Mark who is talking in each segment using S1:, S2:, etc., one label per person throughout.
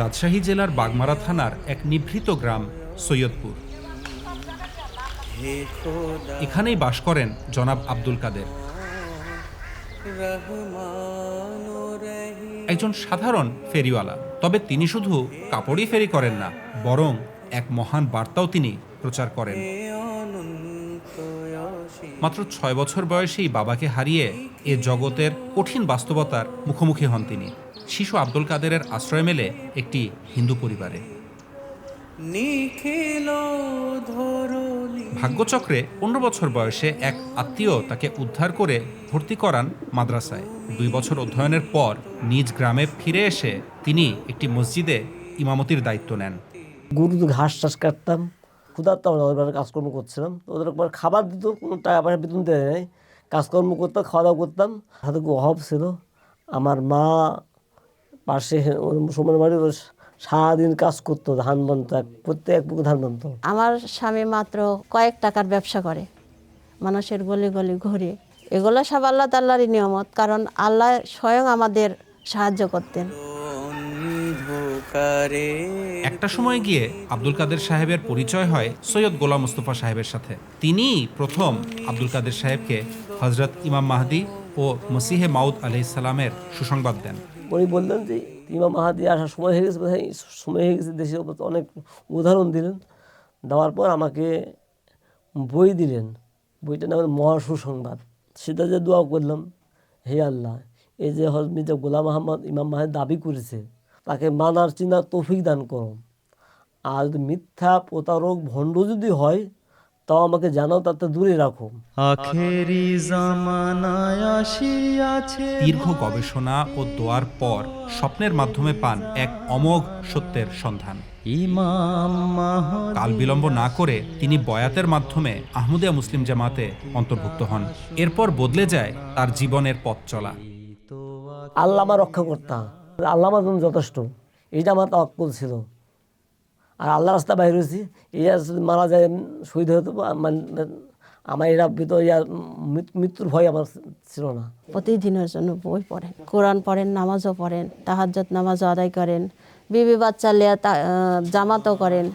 S1: রাজশাহী জেলার বাগমারা থানার এক নিভৃত গ্রাম, সৈয়দপুর। এখানেই বাস করেন জনাব আব্দুল কাদের। একজন সাধারণ ফেরিওয়ালা, তবে তিনি শুধু কাপড়ই ফেরি করেন না, বরং এক মহান বার্তাও তিনি প্রচার করেন। মাত্র ছয় বছর বয়সেই বাবাকে হারিয়ে এ জগতের কঠিন বাস্তবতার মুখোমুখি হন তিনি। শিশু আব্দুল কাদেরের আশ্রয় মেলে একটি হিন্দু পরিবারে। ভাগ্যচক্রে পনেরো বছর বয়সে এক আত্মীয় তাকে উদ্ধার করে ভর্তি করান মাদ্রাসায়। দুই বছর অধ্যয়নের পর নিজ গ্রামে ফিরে এসে তিনি একটি মসজিদে ইমামতির দায়িত্ব নেন।
S2: গরু ঘাস টাস কাটতাম ক্ষুধার্তাম না কাজকর্ম করছিলাম। ওদের একবার খাবার দিত, কোনো টাকা পয়সা বেতন দেয় কাজকর্ম করতাম, খাওয়া দাওয়া করতাম। হাতে অভাব ছিল। আমার মা পাশে ওর বাড়ি সারাদিন কাজ করতো ধান বানতো এক প্রত্যেক ধান বানতো।
S3: আমার স্বামী মাত্র কয়েক টাকার ব্যবসা করে মানুষের গলি গলি ঘুরে। এগুলো সব আল্লাহ তাল্লারই নিয়মত কারণ আল্লাহ স্বয়ং আমাদের সাহায্য করতেন।
S1: একটা সময় গিয়ে আব্দুল কাদের সাহেবের পরিচয় হয় সৈয়দ গোলাম মুস্তফা সাহেবের সাথে। তিনি প্রথম আব্দুল কাদের সাহেবকে হজরত ইমাম মাহাদি ও মসিহে মাউদ আলাইসালামের সুসংবাদ দেন।
S2: উনি বললেন যে, ইমাম মাহাদি আসার সময় হয়ে গেছে বোধহয়, সময় হয়ে গেছে, দেশের উপর অনেক উদাহরণ দিলেন। দেওয়ার পর আমাকে বই দিলেন। বইটা নাম হলো মহা সুসংবাদ। সেটা যে দোয়া করলাম, হে আল্লাহ এই যে হজ মির্জা গোলাম আহমদ ইমাম মাহাদি দাবি করেছে, তাকে মানার চিনার তৌফিক দান করো আর যদি মিথ্যা প্রতারক ভণ্ড যদি হয় তাও আমাকে জানাও তাতে দূরে রাখো।
S4: আখেরি জামানায় আসিয়াছে
S1: দীর্ঘ গবেষণা ও দোয়ার পর স্বপ্নের মাধ্যমে পান এক অমোঘ সত্যের সন্ধান। কাল বিলম্ব না করে তিনি বয়াতের মাধ্যমে আহমদিয়া মুসলিম জামাতে অন্তর্ভুক্ত হন। এরপর বদলে যায় তার জীবনের পথ চলা।
S2: আল্লাহ আমার রক্ষা করতাম আল্লাহ আমার জন্য যথেষ্ট। এইটা আমার তাওয়াক্কুল ছিল। আর আল্লাহ রাস্তা বাইরে হয়েছি। ইয়া যদি মারা যায় শহীদ হতে আমার এরা ভিতর ইয়া মৃত্যুর ভয় আমার ছিল না।
S3: প্রতিদিনের জন্য বই পড়েন কোরআন পড়েন নামাজও পড়েন তাহাজ্জত নামাজও আদায় করেন বিবি বাচ্চা লিয়া জামাতও করেন।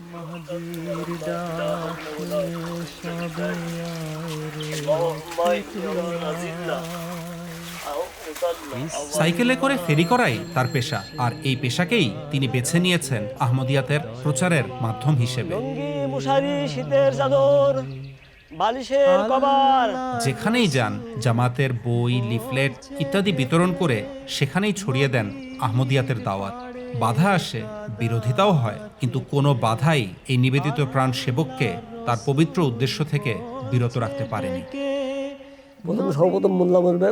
S1: সাইকেলে করে ফেরি করাই তার পেশা আর এই পেশাকেই তিনি বেছে নিয়েছেন আহমদিয়াতের প্রচারের মাধ্যম হিসেবে।
S2: শীতের চাদর বালিশের কভার।
S1: যেখানেই যান জামাতের বই লিফলেট ইত্যাদি বিতরণ করে সেখানেই ছড়িয়ে দেন আহমদিয়াতের দাওয়াত। বাধা আসে বিরোধিতাও হয় কিন্তু কোনো বাধাই এই নিবেদিত প্রাণ সেবককে তার পবিত্র উদ্দেশ্য থেকে বিরত রাখতে পারেনি।
S2: প্রথম সর্বপ্রথম মোল্লা বলবে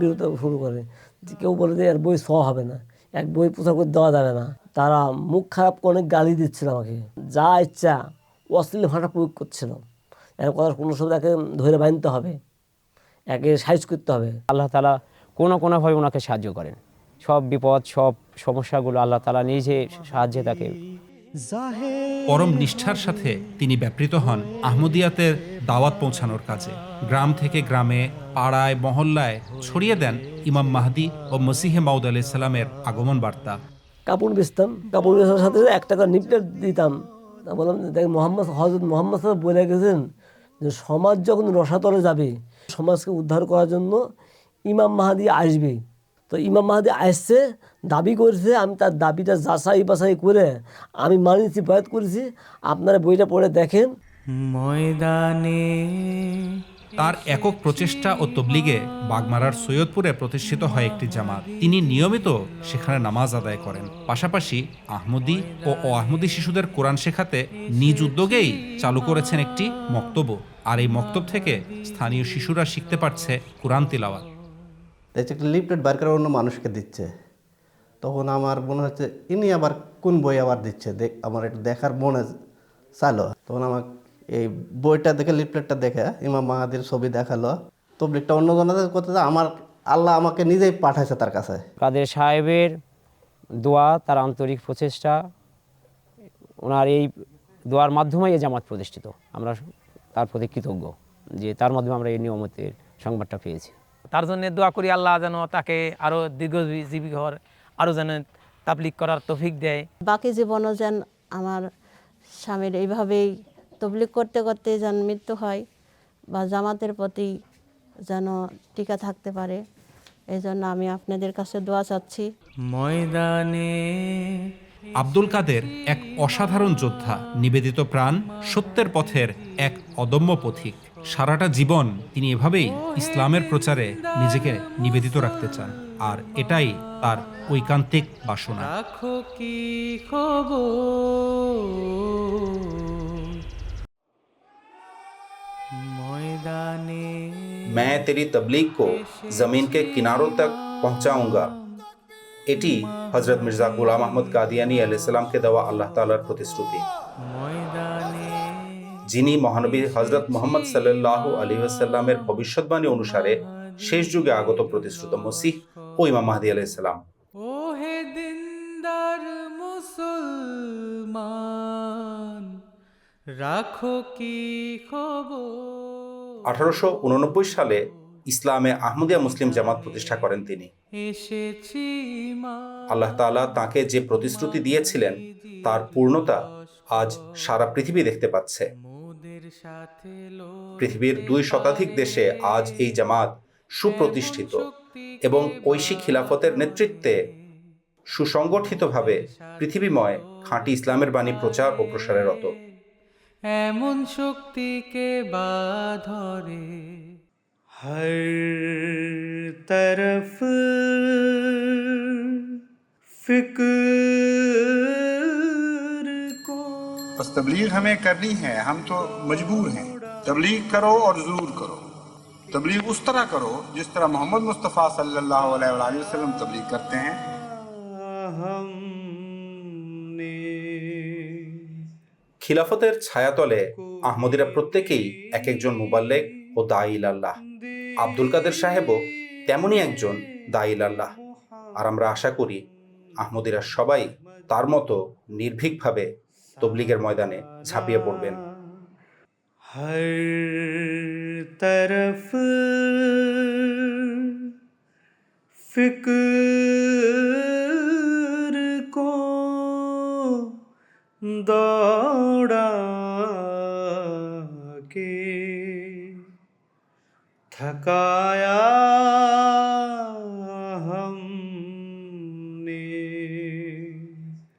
S2: বিরত শুরু করে। যে কেউ বলে যে এর বই ছ হবে না এক বই প্রচার করে দেওয়া যাবে না। তারা মুখ খারাপ করে অনেক গালি দিচ্ছিল আমাকে। যা ইচ্ছা অশ্লীল ভাষা প্রয়োগ করছিল। এর কথা কোনো সময় তাকে ধরে বাঁধতে হবে একে সাইজ করতে হবে।
S5: আল্লাহ তালা কোনো কোনোভাবে ওনাকে সাহায্য করেন। সব বিপদ সব সমস্যাগুলো আল্লাহ তালা নিজে সাহায্যে তাকে
S1: পরম নিষ্ঠার সাথে তিনি ব্যাপৃত হন আহমদিয়াতের দাওয়াত পৌঁছানোর কাজে। গ্রাম থেকে গ্রামে, পাড়ায়, মহল্লায় ছড়িয়ে দেন ইমাম মাহদি ও মসিহে মাউদ আলাইসাল্লামের আগমন বার্তা।
S2: কাপড় বেচতাম, কাপড় বেচার সাথে এক টাকা নিপলেট দিতাম। বললাম, দেখ, মোহাম্মদ হজরত মোহাম্মদ সাহেব বলে গেছেন যে, সমাজ যখন রসাতলে যাবে, সমাজকে উদ্ধার করার জন্য ইমাম মাহাদি আসবে। তো ইমাম মাহাদি আসছে দাবি করেছে আমি তার দাবিটা যাচাই বাছাই করে আমি মানিয়েছি বয়াত করেছি। আপনারা বইটা পড়ে দেখেন।
S4: ময়দানে
S1: তার একক প্রচেষ্টা ও তবলিগে বাগমারার সৈয়দপুরে প্রতিষ্ঠিত হয় একটি জামাত। তিনি নিয়মিত সেখানে নামাজ আদায় করেন। পাশাপাশি আহমদি ও অআহমদি শিশুদের কোরআন শেখাতে নিজ উদ্যোগেই চালু করেছেন একটি মক্তব্য। আর এই মক্তব থেকে স্থানীয় শিশুরা শিখতে পারছে কোরআন তিলাওয়াত।
S6: দেখছি একটা লিফলেট বার করে অন্য মানুষকে দিচ্ছে, তখন আমার মনে হচ্ছে, ইনি আবার কোন বই আবার দিচ্ছে? দেখ আমার একটু দেখার মনে চালো তখন আমার এই বইটা দেখে, লিফলেটটা দেখে ইমাম মাহাদির ছবি দেখাল। তবলিকটা অন্য জনের করতে আমার আল্লাহ আমাকে নিজেই পাঠাইছে তার কাছে।
S5: কাদের সাহেবের দোয়া, তার আন্তরিক প্রচেষ্টা, ওনার এই দোয়ার মাধ্যমেই এই জামাত প্রতিষ্ঠিত। আমরা তার প্রতি কৃতজ্ঞ যে তার মাধ্যমে আমরা এই নিয়মতের সংবাদটা পেয়েছি।
S7: তার জন্য দোয়া করি আল্লাহ যেন তাকে আরও দীর্ঘজীবী ঘর আরও যেন তাবলিক করার তৌফিক দেয়।
S3: বাকি জীবনও যেন আমার স্বামীর এইভাবেই তবলিক করতে করতে যেন মৃত্যু হয় বা জামাতের প্রতি যেন টিকা থাকতে পারে এই জন্য আমি আপনাদের কাছে দোয়া চাচ্ছি।
S4: ময়দানে
S1: আব্দুল কাদের এক অসাধারণ যোদ্ধা নিবেদিত প্রাণ সত্যের পথের এক অদম্য পথিক সারাটা জীবন তিনি এভাবেই ইসলামের প্রচারে নিজেকে নিবেদিত রাখতে চান আর এটাই তার ঐকান্তিক বাসনা
S4: রাখো কি খবর ময়দানে
S1: मैं तेरी तबलीग को ज़मीन के किनारों तक पहुंचाऊंगा এটি হজরত মির্জা গুলাম আহমদ কাদিয়ানি আলাইসাল্লামকে দেওয়া আল্লাহ তাআলার প্রতিশ্রুতি। যিনি মহানবী হজরত মোহাম্মদ সাল্লাহ আলী আসাল্লামের ভবিষ্যৎবাণী অনুসারে শেষ যুগে আগত প্রতিশ্রুত মসিহ ও ইমাম মাহদি আলাইসাল্লাম
S4: রাখো কি খবর?
S1: আঠারোশো উননব্বই সালে ইসলামে আহমদিয়া মুসলিম জামাত প্রতিষ্ঠা করেন তিনি। আল্লাহ তাআলা তাকে যে প্রতিশ্রুতি দিয়েছিলেন তার পূর্ণতা আজ সারা পৃথিবী দেখতে পাচ্ছে। পৃথিবীর দুই শতাধিক দেশে আজ এই জামাত সুপ্রতিষ্ঠিত এবং ঐশী খিলাফতের নেতৃত্বে সুসংগঠিতভাবে পৃথিবীময় খাঁটি ইসলামের বাণী প্রচার ও প্রসারে রত
S4: এমন শক্তিকে ہر طرف فکر کو۔ بس
S8: تبلیغ ہمیں کرنی ہے ہم تو مجبور ہیں۔ تبلیغ کرو اور ضرور کرو۔ تبلیغ اس طرح کرو جس طرح محمد مصطفیٰ صلی اللہ علیہ وآلہ وسلم تبلیغ کرتے
S4: ہیں۔
S1: ہم نے খিলাফতের ছায়াতলে আহমদিরা প্রত্যেকেই এক একজন মুবাল্লেক ও দাইল আল্লাহ আব্দুল কাদের সাহেবও তেমনই একজন দাইল আল্লাহ আর আমরা আশা করি আহমদিরা সবাই তার মতো নির্ভীকভাবে তবলিগের ময়দানে ঝাঁপিয়ে পড়বেন।
S4: তরফ ফিকর কো দৌড়া কী 高屋